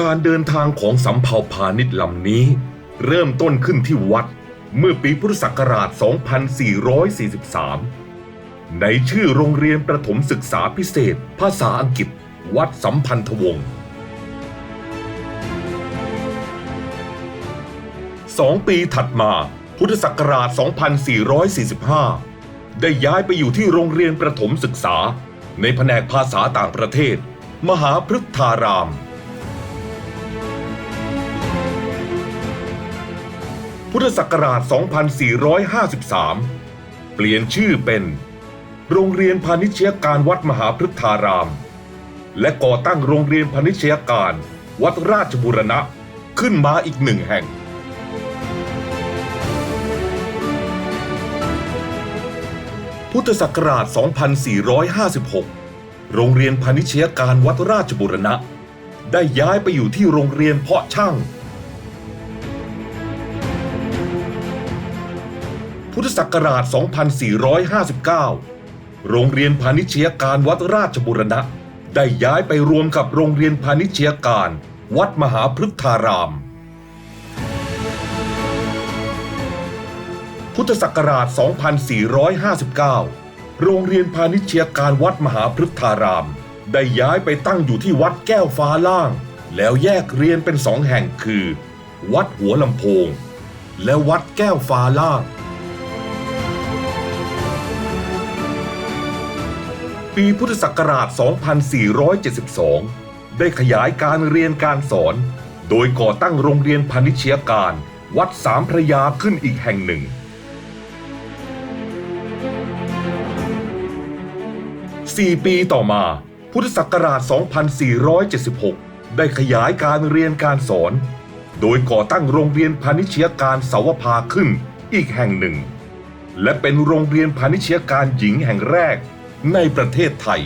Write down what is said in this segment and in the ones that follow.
การเดินทางของสำเภาพาณิชย์ลำนี้ เริ่มต้นขึ้นที่วัดเมื่อปีพุทธศักราช 2443 ในชื่อโรงเรียนประถมศึกษาพิเศษ ภาษาอังกฤษ วัดสัมพันธวงศ์สองปีถัดมาพุทธศักราช 2445 ได้ย้ายไปอยู่ที่โรงเรียนประถมศึกษา ในแผนกภาษาต่างประเทศ มหาพฤกษาราม พุทธศักราช 2453 เปลี่ยนชื่อเป็น โรงเรียนพาณิชยการวัดมหาพฤกษาราม และก่อตั้งโรงเรียนพาณิชยการ วัดราชบุรณะขึ้นมาอีกหนึ่งแห่ง พุทธศักราช 2456 โรงเรียนพาณิชยการวัดราชบุรณะ ได้ย้ายไปอยู่ที่โรงเรียนเพาะช่าง พุทธศักราช 2459 โรงเรียนพาณิชยการวัดราชบุรณะ ได้ย้ายไปรวมกับโรงเรียนพาณิชยการ วัดมหาพฤกษาราม พุทธศักราช 2459 โรงเรียนพาณิชยการวัดมหาพฤกษาราม ได้ย้ายไปตั้งอยู่ที่วัดแก้วฟ้าล่าง แล้วแยกเรียนเป็นสองแห่งคือ วัดหัวลำโพงและวัดแก้วฟ้าล่าง ปีพุทธศักราช 2472 ได้ขยายการเรียนการสอน โดยก่อตั้งโรงเรียนพาณิชยการ วัดสามพระยาขึ้นอีกแห่งหนึ่งสี่ปีต่อมา พุทธศักราช 2476 ได้ขยายการเรียนการสอน โดยก่อตั้งโรงเรียนพาณิชยการเสาวภาขึ้นอีกแห่งหนึ่ง และเป็นโรงเรียนพาณิชยการหญิงแห่งแรก ในประเทศไทย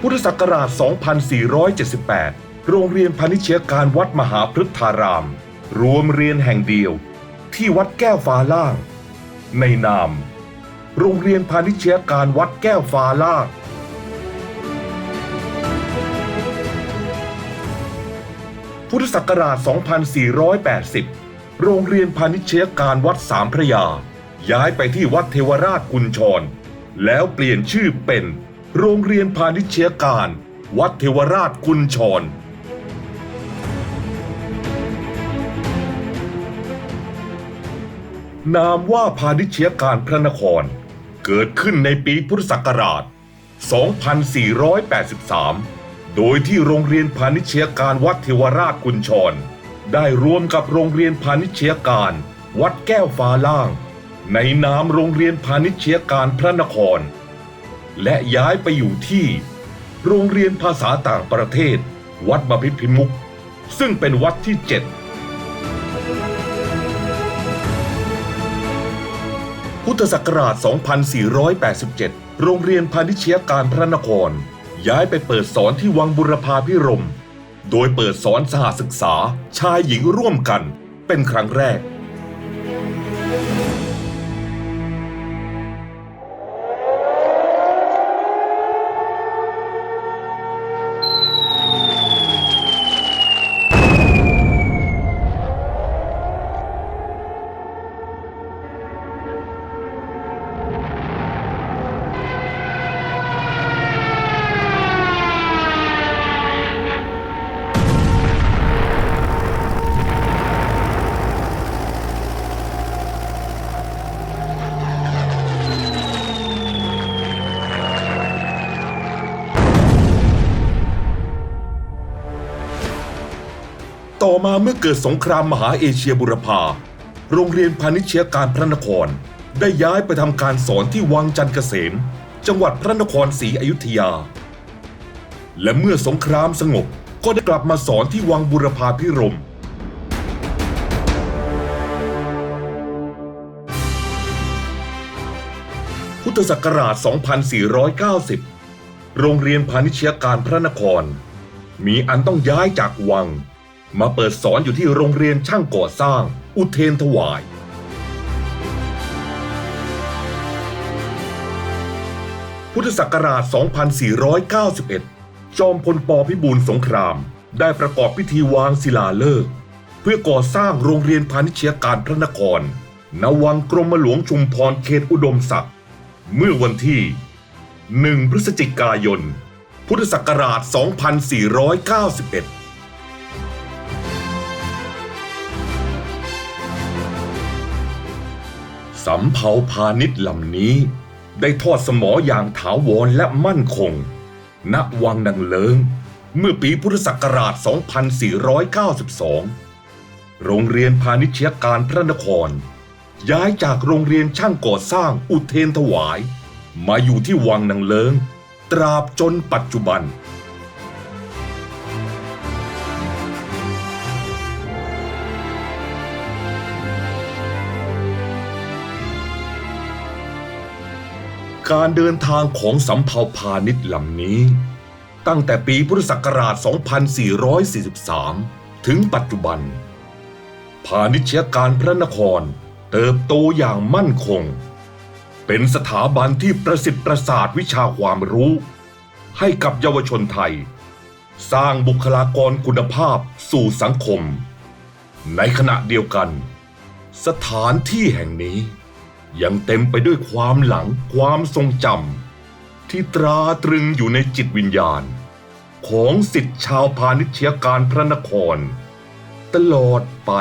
พุทธศักราช 2478 โรงเรียนพาณิชยการวัดมหาพฤกษาราม รวมเรียนแห่งเดียวที่วัดแก้วฟ้าล่าง ในนาม โรงเรียนพาณิชยการวัดแก้วฟ้าล่างพุทธศักราช 2480 โรงเรียนพาณิชยการวัดสามพระยา ย้ายไปที่วัดเทวราชกุญชร แล้วเปลี่ยนชื่อเป็น โรงเรียนพาณิชยการ วัดเทวราชกุญชร นามว่าพาณิชยการพระนคร เกิดขึ้นในปีพุทธศักราช 2483 โดยที่โรงเรียนพาณิชยการวัดเทวราชกุญชร ได้รวมกับโรงเรียนพาณิชยการ วัดแก้วฟ้าล่าง ในนามโรงเรียนพาณิชยการพระนคร และย้ายไปอยู่ที่ โรงเรียนภาษาต่างประเทศ วัดบพิพิมุก ซึ่งเป็นวัดที่7พุทธศักราช 2487 โรงเรียนพาณิชยการพระนคร ย้ายไปเปิดสอนที่วังบุรพาพิรม์ โดยเปิดสอนสหศึกษาชายหญิงร่วมกันเป็นครั้งแรก ต่อมาเมื่อเกิดสงครามมหาเอเชียบุรพา โรงเรียนพาณิชยการพระนคร ได้ย้ายไปทำการสอนที่วังจันเกษม จังหวัดพระนครศรีอยุธยา และเมื่อสงครามสงบก็ได้กลับมาสอนที่วังบุรพาพิรมพุทธศักราช 2490 โรงเรียนพาณิชยการพระนคร มีอันต้องย้ายจากวัง มาเปิดสอนอยู่ที่โรงเรียนช่างก่อสร้าง อุเทนถวาย พุทธศักราช 2491 จอมพลปพิบูลสงคราม ได้ประกอบพิธีวางศิลาฤกษ์เพื่อก่อสร้างโรงเรียนพาณิชยการพระนคร ณ วังกรมหลวงชุมพรเขตอุดมศักดิ์ เมื่อวันที่ 1 พฤศจิกายน พุทธศักราช 2491 สำเภาพาณิชย์ลำนี้ ได้ทอดสมออย่างถาวรและมั่นคง ณวังดังเลิง เมื่อปีพุทธศักราช 2492 โรงเรียนพาณิชยการพระนคร ย้ายจากโรงเรียนช่างก่อสร้างอุเทนถวาย มาอยู่ที่วังนางเลิง ตราบจนปัจจุบัน การเดินทางของสำเภาพาณิชย์ลำนี้ ตั้งแต่ปีพุทธศักราช 2443 ถึงปัจจุบัน พาณิชยการพระนครเติบโตอย่างมั่นคง เป็นสถาบันที่ประสิทธิ์ประสาทวิชาความรู้ ให้กับเยาวชนไทย สร้างบุคลากรคุณภาพสู่สังคม ในขณะเดียวกัน สถานที่แห่งนี้ ยังเต็มไปด้วยความหลังความทรงจำที่ตราตรึงอยู่ในจิตวิญญาณ ของสิทธิชาวพาณิชยการพระนคร ตลอดไป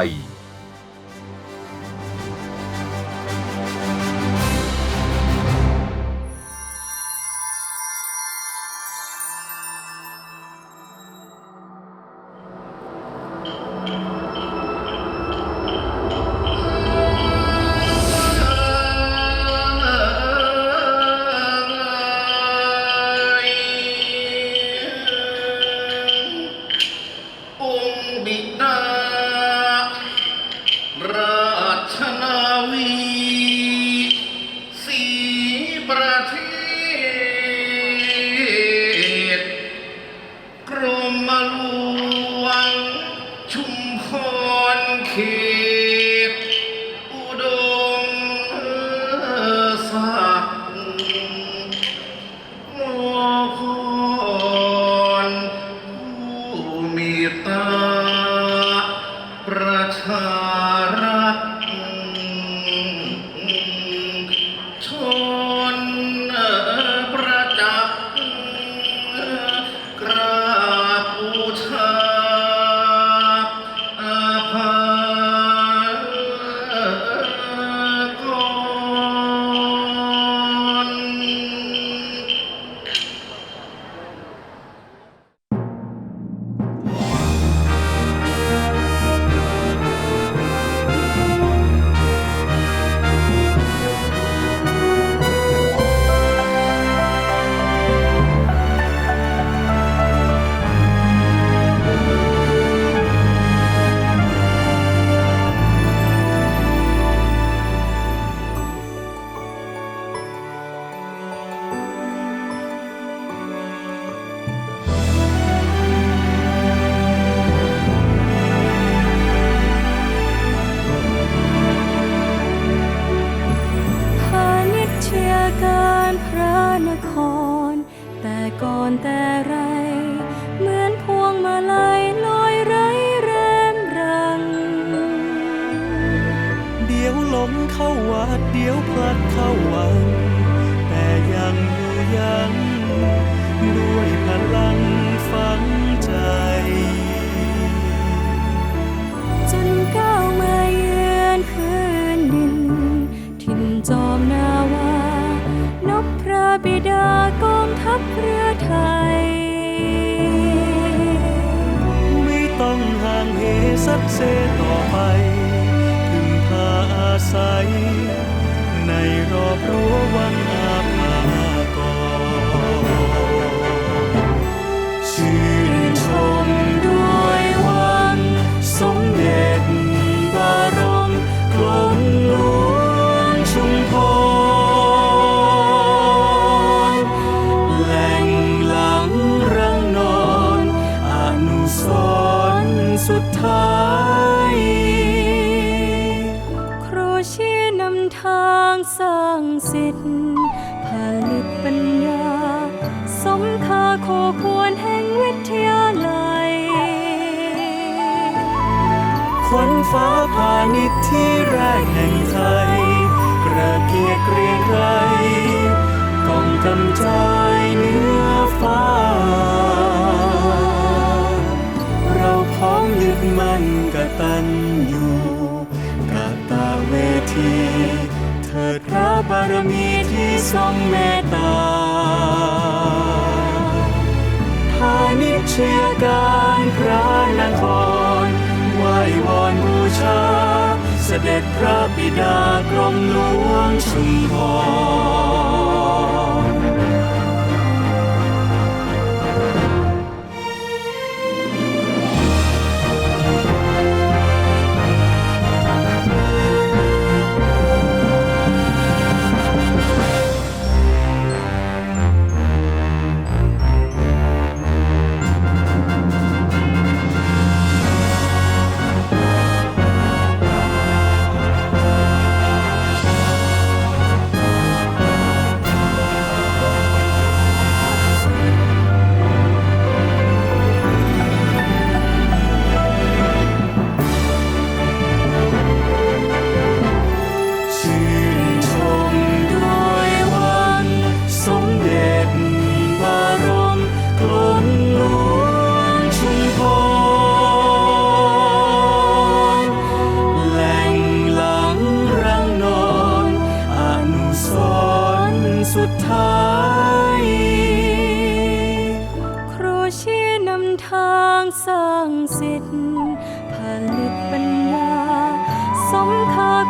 กเสต่อไป ถึงพาอาศัย ในรอบรั้ววังารมีที่ทรงเมตตาพาณิชยการพระนครไหว้วอนบูชา เสด็จพระบิดากรมหลวงชุมพร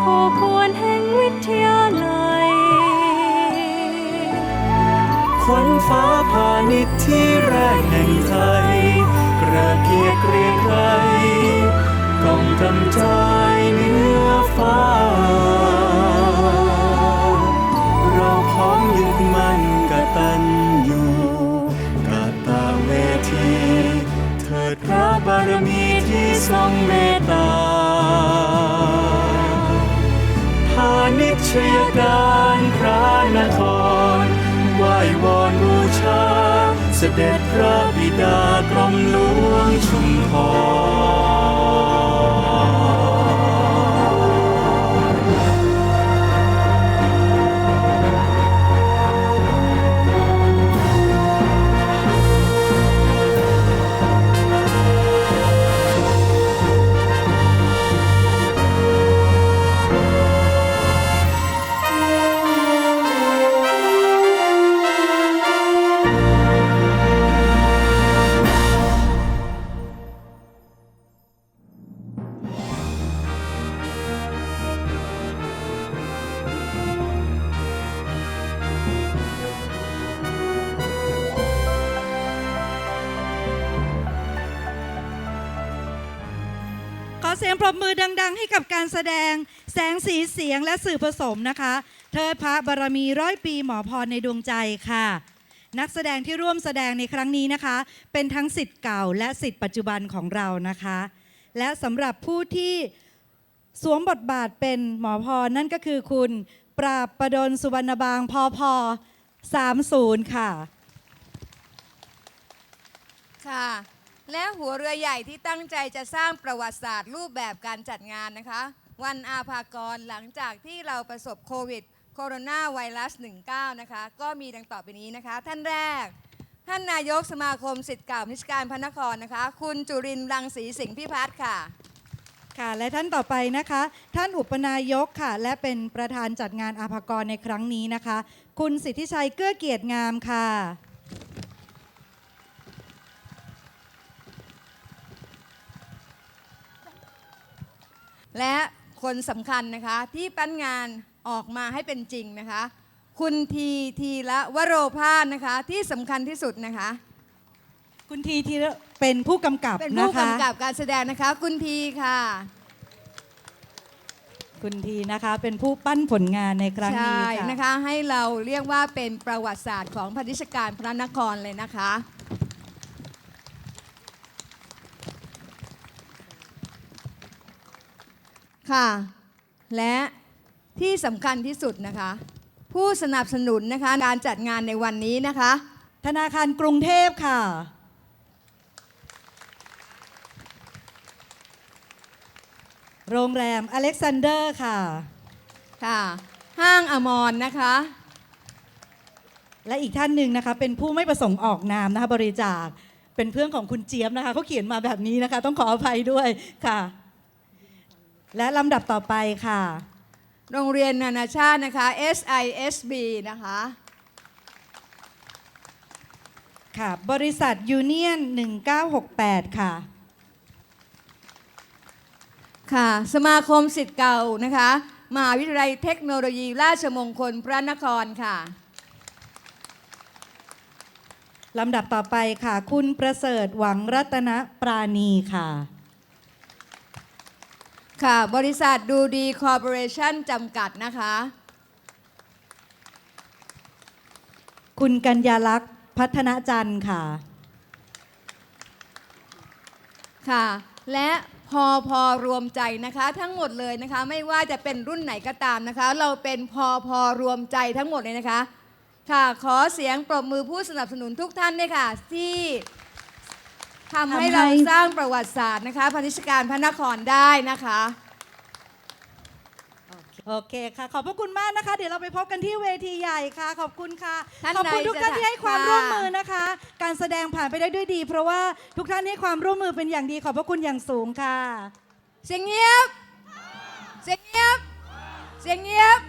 คาโคควรแห่งวิทยาลัยขวัญฟ้าพาณิชย์ที่แรกแห่งไทยกระเกียกเรียงไกรกองกำจายเนื้อฟ้า เราพร้อมยึดมั่นกตัญญูกาตาเวที เถิดพระบารมีที่ทรงเมต นิชยการพระนครไหว้วอนบูชา เสด็จพระบิดากรมหลวงชุมพร บมือดัง ๆ ให้กับการแสดงแสงสีเสียงและสื่อผสมนะคะ เทิดพระบารมีร้อยปีหมอพรในดวงใจค่ะ นักแสดงที่ร่วมแสดงในครั้งนี้นะคะ เป็นทั้งสิทธิ์เก่าและสิทธิ์ปัจจุบันของเรานะคะ และสำหรับผู้ที่สวมบทบาทเป็นหมอพรนั่นก็คือคุณ ปราบประดลสุวรรณบางพอพอ30 ค่ะ ค่ะ และหัวเรือใหญ่ที่ตั้งใจจะสร้างประวัติศาสตร์รูปแบบการจัดงานนะคะ วันอาภากรหลังจากที่เราประสบโควิดโคโรนาไวรัส 19 นะคะ ก็มีดังต่อไปนี้นะคะ ท่านแรก ท่านนายกสมาคมสิทธิ์เก่านิชการพระนครนะคะ คุณจุรินทร์รังสีสิงห์พิพัฒน์ค่ะ ค่ะและท่านต่อไปนะคะ ท่านอุปนายกค่ะ และเป็นประธานจัดงานอาภากรในครั้งนี้นะคะ คุณสิทธิชัยเกื้อเกียรติงามค่ะ และคนสำคัญนะคะที่ปั้นงานออกมาให้เป็นจริงนะคะ คุณทีทีละวโรพาสนะคะที่สำคัญที่สุดนะคะ คุณทีที่เป็นผู้กำกับเป็นนะผู้คะกำกับการแสดงนะคะ คุณทีค่ะ คุณทีนะคะเป็นผู้ปั้นผลงานในครั้งนี้ใช่ค่ะ นะคะให้เราเรียกว่าเป็นประวัติศาสตร์ของพระนิชการพระนครเลยนะคะ ค่ะ และที่สำคัญที่สุดนะคะ ผู้สนับสนุนนะคะการจัดงานในวันนี้นะคะ ธนาคารกรุงเทพค่ะ โรงแรมอเล็กซานเดอร์ค่ะ ค่ะ ห้างอมรนะคะ และอีกท่านหนึ่งนะคะ เป็นผู้ไม่ประสงค์ออกนามนะคะบริจาคเป็นเพื่อนของคุณเจี๊ยบนะคะเขาเขียนมาแบบนี้นะคะ ต้องขออภัยด้วยค่ะ และลำดับต่อไปค่ะ โรงเรียนนานาชาตินะคะ SISB นะคะ ค่ะ บริษัทยูเนียน 1968 ค่ะ ค่ะ สมาคมสิทธิ์เก่านะคะ มหาวิทยาลัยเทคโนโลยีราชมงคลพระนครค่ะลำดับต่อไปค่ะ คุณประเสริฐหวังรัตนปราณีค่ะ ค่ะ บริษัทดูดีคอร์ปอเรชั่นจำกัดนะคะ คุณกัญญาลักษณ์พัฒนาจันทร์ค่ะ ค่ะ และพอพอรวมใจนะคะ ทั้งหมดเลยนะคะ ไม่ว่าจะเป็นรุ่นไหนก็ตามนะคะ เราเป็นพอพอรวมใจทั้งหมดเลยนะคะ ค่ะ ขอเสียงปรบมือผู้สนับสนุนทุกท่านด้วยค่ะที่ ทำให้ทำให้เราสร้างประวัติศาสตร์นะคะพันิชการพระนครได้นะคะ โอเคค่ะ ขอบพระคุณมากนะคะ เดี๋ยวเราไปพบกันที่เวทีใหญ่ค่ะ ขอบคุณค่ะท่านขอบคุณทุกท่านใดจะที่ให้ความค่ะร่วมมือนะคะ การแสดงผ่านไปได้ด้วยดี เพราะว่าทุกท่านให้ความร่วมมือเป็นอย่างดี ขอบพระคุณอย่างสูงค่ะ เสียงเงียบ เสียงเงียบ เสียงเงียบ